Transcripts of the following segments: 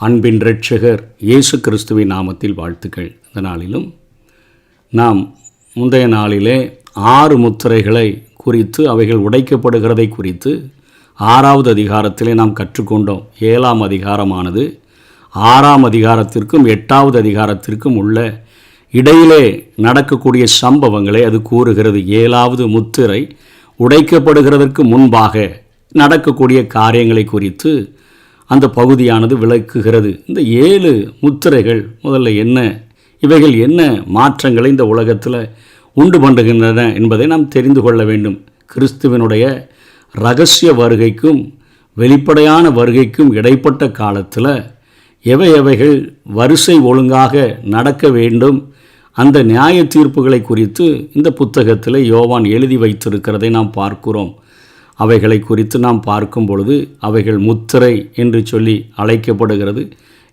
அன்பின் ரட்சகர் இயேசு கிறிஸ்துவின் நாமத்தில் வாழ்த்துக்கள். இந்த நாளிலும் நாம் முந்தைய நாளிலே ஆறு முத்திரைகளை குறித்து அவைகள் உடைக்கப்படுகிறதை குறித்து ஆறாவது அதிகாரத்திலே நாம் கற்றுக்கொண்டோம். ஏழாம் அதிகாரமானது ஆறாம் அதிகாரத்திற்கும் எட்டாவது அதிகாரத்திற்கும் உள்ள இடையிலே நடக்கக்கூடிய சம்பவங்களை அது கூறுகிறது. ஏழாவது முத்திரை உடைக்கப்படுகிறதற்கு முன்பாக நடக்கக்கூடிய காரியங்களை குறித்து அந்த பகுதியானது விளக்குகிறது. இந்த ஏழு முத்திரைகள் முதல்ல என்ன? இவைகள் என்ன மாற்றங்களை இந்த உலகத்தில் உண்டு பண்ணுகின்றன என்பதை நாம் தெரிந்து கொள்ள வேண்டும். கிறிஸ்துவனுடைய ரகசிய வருகைக்கும் வெளிப்படையான வருகைக்கும் இடைப்பட்ட காலத்தில் எவை எவைகள் வரிசை ஒழுங்காக நடக்க வேண்டும் அந்த நியாய தீர்ப்புகளை குறித்து இந்த புத்தகத்தில் யோவான் எழுதி வைத்திருக்கிறதை நாம் பார்க்கிறோம். அவைகளை குறித்து நாம் பார்க்கும் பொழுது அவைகள் முத்திரை என்று சொல்லி அழைக்கப்படுகிறது.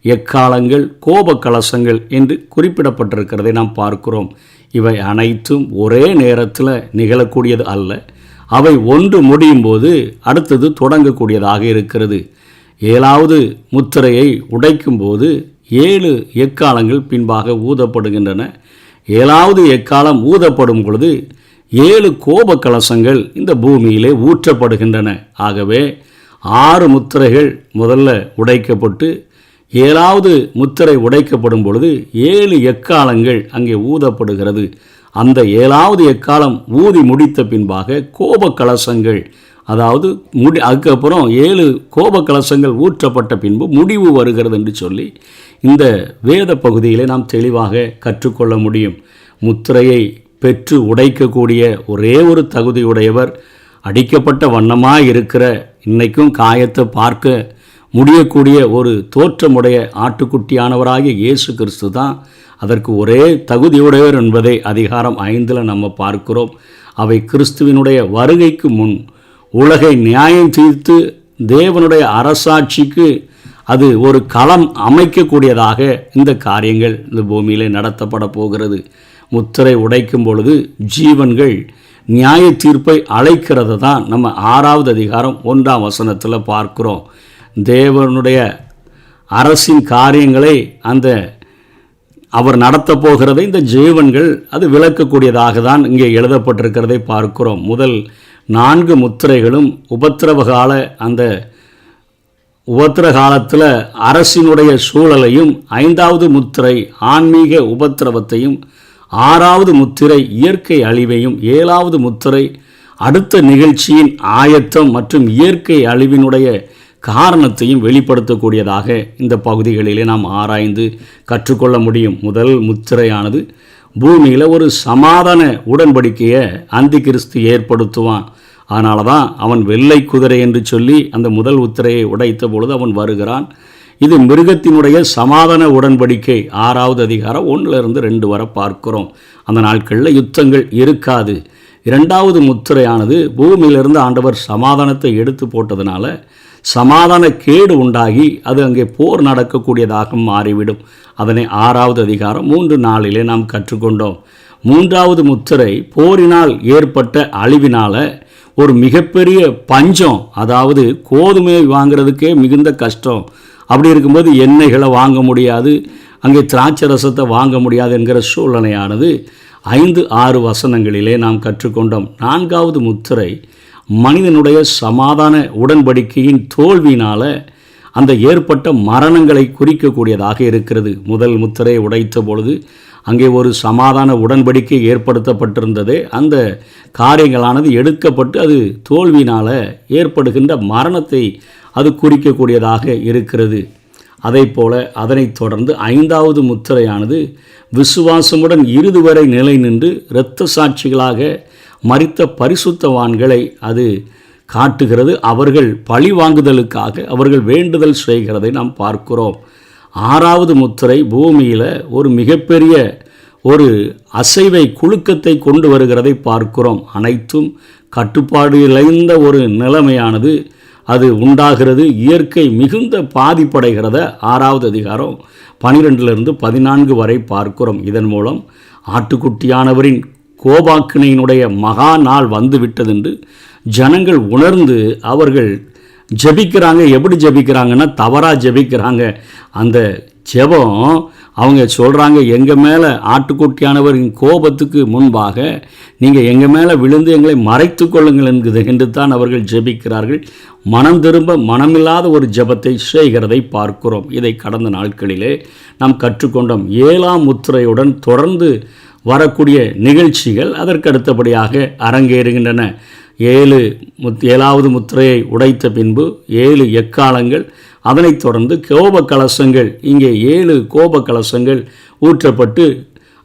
எக்காலங்கள் கோப கலசங்கள் என்று குறிப்பிடப்பட்டிருக்கிறதை நாம் பார்க்கிறோம். இவை அனைத்தும் ஒரே நேரத்தில் நிகழக்கூடியது அல்ல. அவை ஒன்று முடியும் போது அடுத்தது தொடங்கக்கூடியதாக இருக்கிறது. ஏழாவது முத்திரையை உடைக்கும்போது ஏழு எக்காலங்கள் பின்பாக ஊதப்படுகின்றன. ஏழாவது எக்காலம் ஊதப்படும் பொழுது ஏழு கோப கலசங்கள் இந்த பூமியிலே ஊற்றப்படுகின்றன. ஆகவே ஆறு முத்திரைகள் முதல்ல உடைக்கப்பட்டு ஏழாவது முத்திரை உடைக்கப்படும் பொழுது ஏழு எக்காலங்கள் அங்கே ஊதப்படுகிறது. அந்த ஏழாவது எக்காலம் ஊதி முடித்த பின்பாக கோப கலசங்கள் அதாவது முடி அதுக்கப்புறம் ஏழு கோப கலசங்கள் ஊற்றப்பட்ட பின்பு முடிவு வருகிறது என்று சொல்லி இந்த வேத பகுதியிலே நாம் தெளிவாக கற்றுக்கொள்ள முடியும். முத்திரையை பெற்று உடைக்கக்கூடிய ஒரே ஒரு தகுதியுடையவர் அடிக்கப்பட்ட வண்ணமாக இருக்கிற இன்னைக்கும் காயத்தை பார்க்க முடியக்கூடிய ஒரு தோற்றமுடைய ஆட்டுக்குட்டியானவராகிய இயேசு கிறிஸ்து தான். அதற்கு ஒரே தகுதியுடையவர் என்பதை அதிகாரம் ஐந்தில் நம்ம பார்க்கிறோம். அவை கிறிஸ்துவினுடைய வருகைக்கு முன் உலகை நியாயம் தீர்த்து தேவனுடைய அரசாட்சிக்கு அது ஒரு களம் அமைக்கக்கூடியதாக இந்த காரியங்கள் இந்த பூமியிலே நடத்தப்பட போகிறது. முத்திரை உடைக்கும் பொழுது ஜீவன்கள் நியாய தீர்ப்பை அழைக்கிறது தான் நம்ம ஆறாவது அதிகாரம் ஒன்றாம் வசனத்தில் பார்க்குறோம். தேவனுடைய அரசின் காரியங்களை அந்த அவர் நடத்த போகிறதை இந்த ஜீவன்கள் அது விளக்கக்கூடியதாக தான் இங்கே எழுதப்பட்டிருக்கிறதை பார்க்கிறோம். முதல் நான்கு முத்திரைகளும் உபத்திரவகால அந்த உபத்திர காலத்தில் அரசினுடைய சூழலையும் ஐந்தாவது முத்திரை ஆன்மீக உபத்திரவத்தையும் ஆறாவது முத்திரை இயற்கை அழிவையும் ஏழாவது முத்திரை அடுத்த நிகழ்ச்சியின் ஆயத்தம் மற்றும் இயற்கை அழிவினுடைய காரணத்தையும் வெளிப்படுத்தக்கூடியதாக இந்த பகுதிகளிலே நாம் ஆராய்ந்து கற்றுக்கொள்ள முடியும். முதல் முத்திரையானது பூமியில் ஒரு சமாதான உடன்படிக்கையை அந்தி கிறிஸ்து ஏற்படுத்துவான். அதனால தான் அவன் வெள்ளை குதிரை என்று சொல்லி அந்த முதல் உத்திரையை உடைத்த பொழுது அவன் வருகிறான். இது மிருகத்தினுடைய சமாதான உடன்படிக்கை. ஆறாவது அதிகாரம் ஒன்றிலிருந்து ரெண்டு வரை பார்க்கிறோம். அந்த நாட்களில் யுத்தங்கள் இருக்காது. இரண்டாவது முத்திரையானது பூமியிலிருந்து ஆண்டவர் சமாதானத்தை எடுத்து போட்டதுனால சமாதான கேடு உண்டாகி அது அங்கே போர் நடக்கக்கூடியதாக மாறிவிடும். அதனை ஆறாவது அதிகாரம் மூன்று நாளிலே நாம் கற்றுக்கொண்டோம். மூன்றாவது முத்திரை போரினால் ஏற்பட்ட அழிவினால் ஒரு மிகப்பெரிய பஞ்சம் அதாவது கோதுமையை வாங்குறதுக்கே மிகுந்த கஷ்டம். அப்படி இருக்கும்போது எண்ணெய்களை வாங்க முடியாது அங்கே திராட்சை ரசத்தை வாங்க முடியாது என்கிற சூழ்நிலையானது ஐந்து ஆறு வசனங்களிலே நாம் கற்றுக்கொண்டோம். நான்காவது முத்திரை மனிதனுடைய சமாதான உடன்படிக்கையின் தோல்வியினால் அந்த ஏற்பட்ட மரணங்களை குறிக்கக்கூடியதாக இருக்கிறது. முதல் முத்திரையை உடைத்த பொழுது அங்கே ஒரு சமாதான உடன்படிக்கை ஏற்படுத்தப்பட்டிருந்தது. அந்த காரியங்களானது எடுக்கப்பட்டு அது தோல்வியினால் ஏற்படுகின்ற மரணத்தை அது குறிக்கக்கூடியதாக இருக்கிறது. அதை போல அதனைத் தொடர்ந்து ஐந்தாவது முத்திரையானது விசுவாசமுடன் இறுதி வரை நிலை நின்று இரத்த சாட்சிகளாக மறித்த பரிசுத்தவான்களை அது காட்டுகிறது. அவர்கள் பழி வாங்குதலுக்காக அவர்கள் வேண்டுதல் செய்கிறதை நாம் பார்க்கிறோம். ஆறாவது முத்திரை பூமியில் ஒரு மிகப்பெரிய ஒரு அசைவை குலுக்கத்தை கொண்டு வருகிறதை பார்க்கிறோம். அனைத்தும் கட்டுப்பாடு இழைந்த ஒரு நிலைமையானது. அது உண்டாகிறது. இயற்கை மிகுந்த பாதிப்படைகிறத ஆறாவது அதிகாரம் பனிரெண்டிலிருந்து பதினான்கு வரை பார்க்கிறோம். இதன் மூலம் ஆட்டுக்குட்டியானவரின் கோபாக்கினையினுடைய மகா நாள் வந்துவிட்டதென்று ஜனங்கள் உணர்ந்து அவர்கள் ஜெபிக்கிறாங்க. எப்படி ஜெபிக்கிறாங்கன்னா தவறாக ஜெபிக்கிறாங்க. அந்த ஜெபம் அவங்க சொல்கிறாங்க எங்கள் மேலே ஆட்டுக்குட்டியானவரின் கோபத்துக்கு முன்பாக நீங்கள் எங்கள் மேலே விழுந்து எங்களை மறைத்து கொள்ளுங்கள் என்கிறது என்று தான் அவர்கள் ஜெபிக்கிறார்கள். மனம் திரும்ப மனமில்லாத ஒரு ஜெபத்தை செய்கிறதை பார்க்கிறோம். இதை கடந்த நாட்களிலே நாம் கற்றுக்கொண்டோம். ஏழாம் முத்திரையுடன் தொடர்ந்து வரக்கூடிய நிகழ்ச்சிகள் அதற்கு அடுத்தபடியாக அரங்கேறுகின்றன. ஏழு முத் ஏழாவது முத்திரையை உடைத்த பின்பு ஏழு எக்காலங்கள் அதனைத் தொடர்ந்து கோப கலசங்கள் இங்கே ஏழு கோப கலசங்கள் ஊற்றப்பட்டு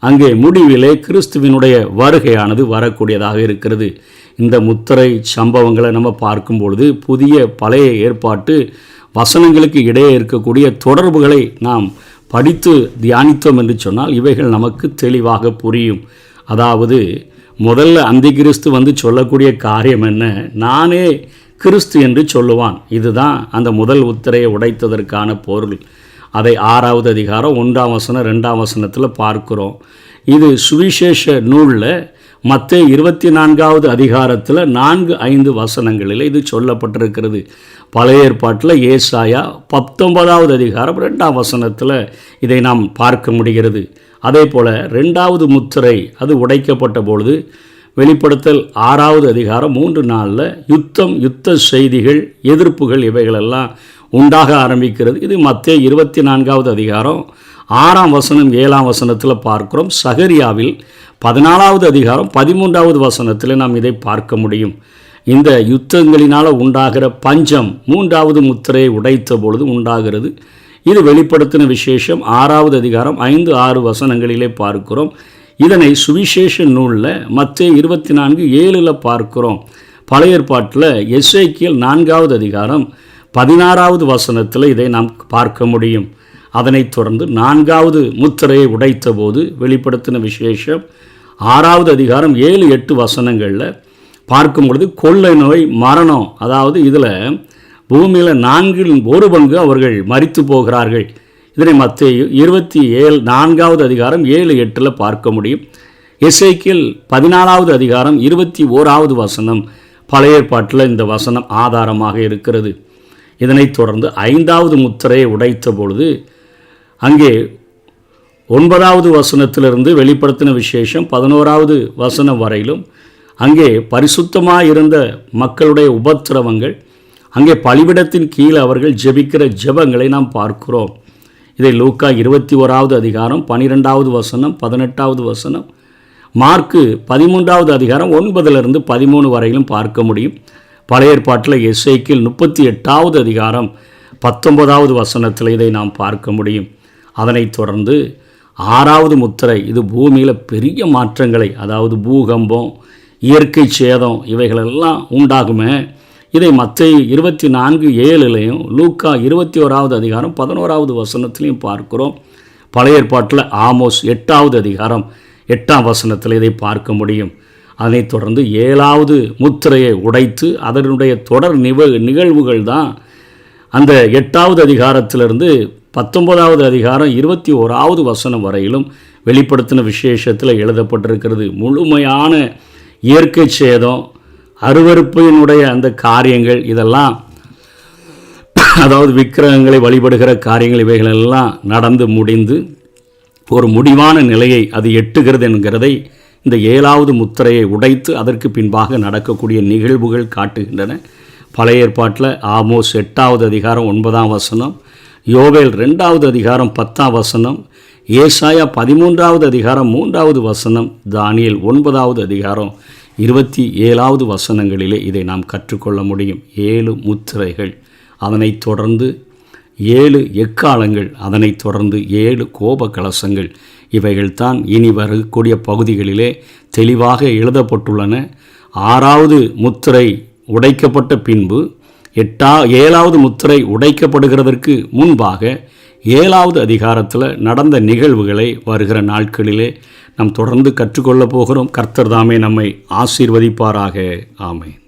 அங்கே முடிவிலே கிறிஸ்துவினுடைய வருகையானது வரக்கூடியதாக இருக்கிறது. இந்த முத்திரை சம்பவங்களை நம்ம பார்க்கும் பொழுது புதிய பழைய ஏற்பாட்டு வசனங்களுக்கு இடையே இருக்கக்கூடிய தொடர்புகளை நாம் படித்து தியானித்தோம் என்று சொன்னால் இவைகள் நமக்கு தெளிவாக புரியும். அதாவது முதல்ல அந்தி கிறிஸ்து வந்து சொல்லக்கூடிய காரியம் என்ன? நானே கிறிஸ்து என்று சொல்லுவான். இதுதான் அந்த முதல் உத்தரையை உடைத்ததற்கான பொருள். அதை ஆறாவது அதிகாரம் ஒன்றாம் வசனம் ரெண்டாம் வசனத்தில் பார்க்குறோம். இது சுவிசேஷ நூலில் மற்ற இருபத்தி நான்காவது அதிகாரத்தில் நான்கு ஐந்து வசனங்களில் இது சொல்லப்பட்டிருக்கிறது. பழைய ஏற்பாட்டில் ஏசாயா பத்தொன்பதாவது அதிகாரம் ரெண்டாம் வசனத்தில் இதை நாம் பார்க்க முடிகிறது. அதே போல் ரெண்டாவது முத்திரை அது உடைக்கப்பட்ட பொழுது வெளிப்படுத்தல் ஆறாவது அதிகாரம் மூன்று நாளில் யுத்தம் யுத்த செய்திகள் எதிர்ப்புகள் இவைகளெல்லாம் உண்டாக ஆரம்பிக்கிறது. இது மத்திய இருபத்தி நான்காவது அதிகாரம் ஆறாம் வசனம் ஏழாம் வசனத்தில் பார்க்கிறோம். சகரியாவில் பதினாலாவது அதிகாரம் பதிமூன்றாவது வசனத்தில் நாம் இதை பார்க்க முடியும். இந்த யுத்தங்களினால் உண்டாகிற பஞ்சம் மூன்றாவது முத்திரையை உடைத்த பொழுது உண்டாகிறது. இது வெளிப்படுத்தின விசேஷம் ஆறாவது அதிகாரம் ஐந்து ஆறு வசனங்களிலே பார்க்கிறோம். இதனை சுவிசேஷ நூலில் மற்ற இருபத்தி நான்கு ஏழில் பார்க்கிறோம். பழைய ஏற்பாட்டில் எஸ்ஐக்கியல் நான்காவது அதிகாரம் பதினாறாவது வசனத்தில் இதை நாம் பார்க்க முடியும். அதனைத் தொடர்ந்து நான்காவது முத்திரையை உடைத்த போது வெளிப்படுத்தின விசேஷம் ஆறாவது அதிகாரம் ஏழு எட்டு வசனங்களில் பார்க்கும் பொழுது கொள்ளை நோய் மரணம் அதாவது இதில் பூமியில் நான்கில் ஒரு பங்கு அவர்கள் மறித்து போகிறார்கள். இதனை மற்ற இருபத்தி ஏழு நான்காவது அதிகாரம் ஏழு எட்டில் பார்க்க முடியும். இசைக்கில் பதினாலாவது அதிகாரம் இருபத்தி ஓராவது வசனம். பழைய ஏற்பாட்டில் இந்த வசனம் ஆதாரமாக இருக்கிறது. இதனைத் தொடர்ந்து ஐந்தாவது முத்திரையை உடைத்த பொழுது அங்கே ஒன்பதாவது வசனத்திலிருந்து வெளிப்படுத்தின விசேஷம் பதினோராவது வசனம் வரையிலும் அங்கே பரிசுத்தமாக இருந்த மக்களுடைய உபத்திரவங்கள் அங்கே பலிவிடத்தின் கீழே அவர்கள் ஜெபிக்கிற ஜெபங்களை நாம் பார்க்கிறோம். இதை லூக்கா இருபத்தி ஓராவது அதிகாரம் பனிரெண்டாவது வசனம் பதினெட்டாவது வசனம் மார்க்கு பதிமூன்றாவது அதிகாரம் ஒன்பதிலிருந்து பதிமூணு வரையிலும் பார்க்க முடியும். பழைய ஏற்பாட்டில் எஸ்ஐக்கில் முப்பத்தி எட்டாவது அதிகாரம் பத்தொன்பதாவது வசனத்தில் இதை நாம் பார்க்க முடியும். அதனைத் தொடர்ந்து ஆறாவது முத்திரை இது பூமியில் பெரிய மாற்றங்களை அதாவது பூகம்பம் இயற்கை சேதம் இவைகளெல்லாம் உண்டாகுமே. இதை மற்ற இருபத்தி நான்கு ஏழுலையும் லூக்கா இருபத்தி ஓராவது அதிகாரம் பதினோராவது வசனத்திலையும் பார்க்கிறோம். பழைய ஏற்பாட்டில் ஆமோஸ் எட்டாவது அதிகாரம் எட்டாம் வசனத்தில் இதை பார்க்க முடியும். அதனைத் தொடர்ந்து ஏழாவது முத்திரையை உடைத்து அதனுடைய தொடர் நிவ நிகழ்வுகள் தான். அந்த எட்டாவது அதிகாரத்திலிருந்து பத்தொன்பதாவது அதிகாரம் இருபத்தி ஓராவது வசனம் வரையிலும் வெளிப்படுத்தின விசேஷத்தில் எழுதப்பட்டிருக்கிறது. முழுமையான இயற்கை சேதம் அருவறுப்பினுடைய அந்த காரியங்கள் இதெல்லாம் அதாவது விக்கிரகங்களை வழிபடுகிற காரியங்கள் இவைகளெல்லாம் நடந்து முடிந்து ஒரு முடிவான நிலையை அது எட்டுகிறது என்கிறதை இந்த ஏழாவது முத்திரையை உடைத்து அதற்கு பின்பாக நடக்கக்கூடிய நிகழ்வுகள் காட்டுகின்றன. பழைய ஏற்பாட்டில் ஆமோஸ் எட்டாவது அதிகாரம் ஒன்பதாம் வசனம் யோவேல் ரெண்டாவது அதிகாரம் பத்தாம் வசனம் ஏசாயா பதிமூன்றாவது அதிகாரம் மூன்றாவது வசனம் தானியல் ஒன்பதாவது அதிகாரம் இருபத்தி ஏழாவது வசனங்களிலே இதை நாம் கற்றுக்கொள்ள முடியும். ஏழு முத்திரைகள். அதனைத் தொடர்ந்து ஏழு எக்காலங்கள் அதனைத் தொடர்ந்து ஏழு கோப கலசங்கள் இவைகள்தான் இனி வரக்கூடிய பகுதிகளிலே தெளிவாக எழுதப்பட்டுள்ளன. ஆறாவது முத்திரை உடைக்கப்பட்ட பின்பு எட்டா ஏழாவது முத்திரை உடைக்கப்படுகிறதற்கு முன்பாக ஏழாவது அதிகாரத்தில் நடந்த நிகழ்வுகளை வருகிற நாட்களிலே நாம் தொடர்ந்து கற்றுக்கொள்ளப் போகிறோம். கர்த்தர் தாமே நம்மை ஆசீர்வதிப்பாராக. ஆமை